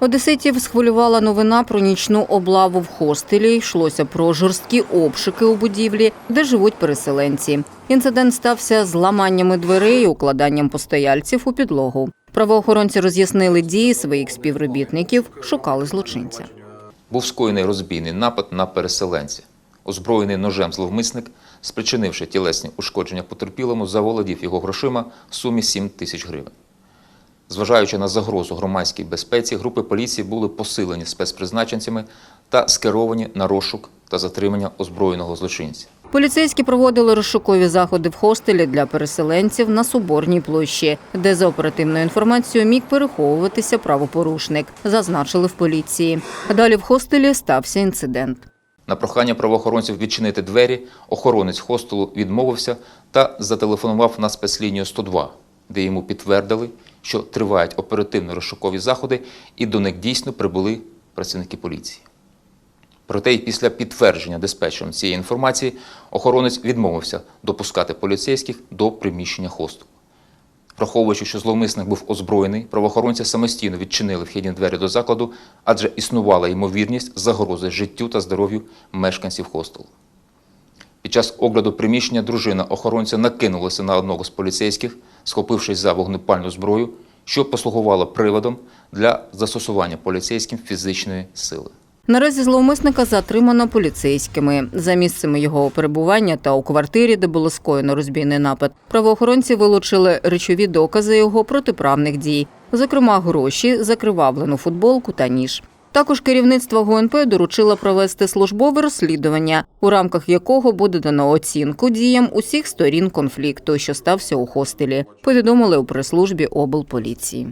Одеситів схвилювала новина про нічну облаву в хостелі. Йшлося про жорсткі обшуки у будівлі, де живуть переселенці. Інцидент стався з ламаннями дверей і укладанням постояльців у підлогу. Правоохоронці роз'яснили дії своїх співробітників, шукали злочинця. був скоєний розбійний напад на переселенця. Озброєний ножем зловмисник, спричинивши тілесні ушкодження потерпілому, заволодів його грошима в сумі 7 тисяч гривень. Зважаючи на загрозу громадській безпеці, групи поліції були посилені спецпризначенцями та скеровані на розшук та затримання озброєного злочинця. Поліцейські проводили розшукові заходи в хостелі для переселенців на Соборній площі, де за оперативною інформацією міг переховуватися правопорушник, зазначили в поліції. Далі в хостелі стався інцидент. На прохання правоохоронців відчинити двері, охоронець хостелу відмовився та зателефонував на спецлінію 102, де йому підтвердили, що тривають оперативно-розшукові заходи і до них дійсно прибули працівники поліції. Проте й після підтвердження диспетчером цієї інформації охоронець відмовився допускати поліцейських до приміщення хостелу. Враховуючи, що зловмисник був озброєний, правоохоронці самостійно відчинили вхідні двері до закладу, адже існувала ймовірність загрози життю та здоров'ю мешканців хостелу. Під час огляду приміщення дружина охоронця накинулася на одного з поліцейських, схопившись за вогнепальну зброю, що послугувало приводом для застосування поліцейським фізичної сили. Наразі зловмисника затримано поліцейськими. За місцем його перебування та у квартирі, де було скоєно розбійний напад, правоохоронці вилучили речові докази його протиправних дій, зокрема гроші, закривавлену футболку та ніж. Також керівництво ГУНП доручило провести службове розслідування, у рамках якого буде дано оцінку діям усіх сторін конфлікту, що стався у хостелі. Повідомили у прес-службі облполіції.